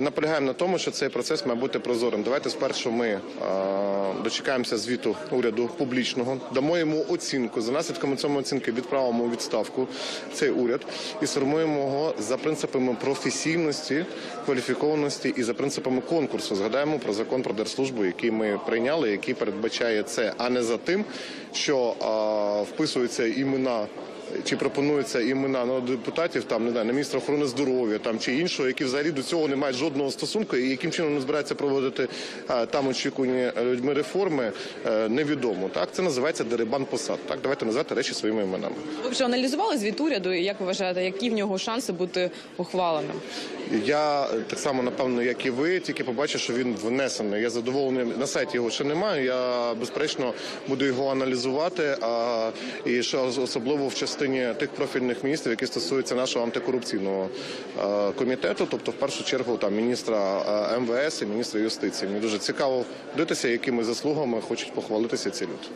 наполягаємо на тому, що цей процес має бути прозорим. Давайте спершу ми е, дочекаємося звіту уряду публічного, дамо йому оцінку. За наслідками цьому оцінки відправимо у відставку цей уряд і сформуємо його за принципами професійності, кваліфікованості і за принципами конкурсу. Згадаємо про закон про держслужбу, який ми прийняли, який передбачає це, а не за тим, що е, вписуються імена чи пропонуються імена на депутатів, там не знаю, на міністра охорони здоров'я там чи іншого, які взагалі до цього не мають жодного стосунку, і яким чином не збираються проводити е, там очікувані людьми реформи, е, невідомо. Так це називається дерибан посад. Так давайте називати речі своїми іменами. Ви вже аналізували звіт уряду, і як ви вважаєте, які в нього шанси бути ухваленим? Я е, так само напевно, як і ви, тільки побачив, що він внесений. Я задоволений на сайті його ще немає. Я безперечно буду його аналізувати. А і що особливо в частині тих профільних міністрів, які стосуються нашого антикорупційного е, комітету, тобто в першу чергу там міністра е, МВС і міністра юстиції. Мені дуже цікаво дивитися, якими заслугами хочуть похвалитися ці люди.